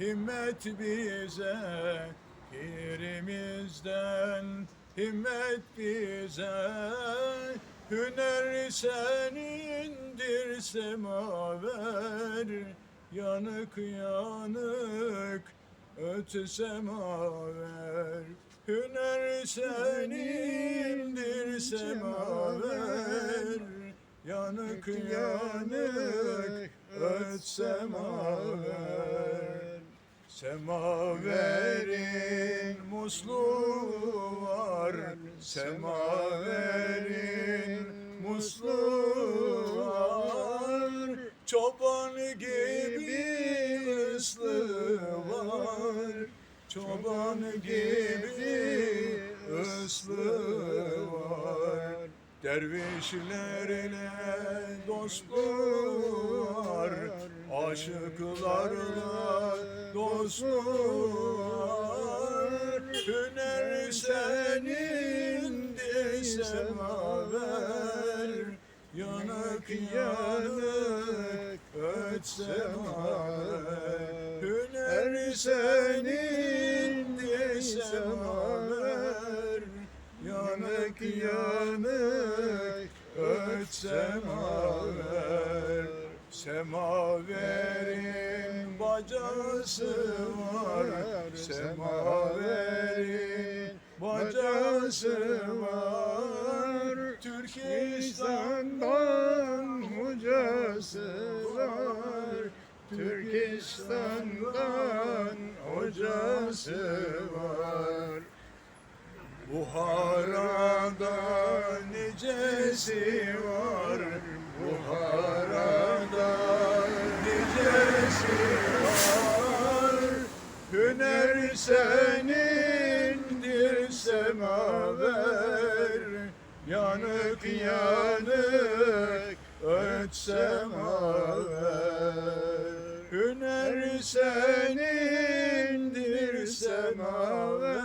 himmet bize Pirimizden. Himmet bize Hüner senindir semaver Yanık yanık öt semaver Hüner senindir semaver Yanık yanık öt semaver Semaverin musluğu var. Semaverin musluğu var. Çoban gibi ıslığı var. Çoban gibi ıslığı var. Dervişlerle dostluğu var. Aşıklarla var Hüner senindir semaver Yanık yanık öt semaver Hüner senindir semaver Yanık yanık öt semaver Semaverin bacası var. Semaverin bacası var. Türkistan'dan hocası var. Türkistan'dan hocası var. Buhara'da nicesi var senindir semaver. Yanık yanık öt semaver. Hüner senindir semaver.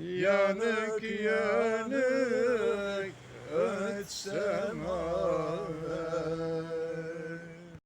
Yanık yanık öt semaver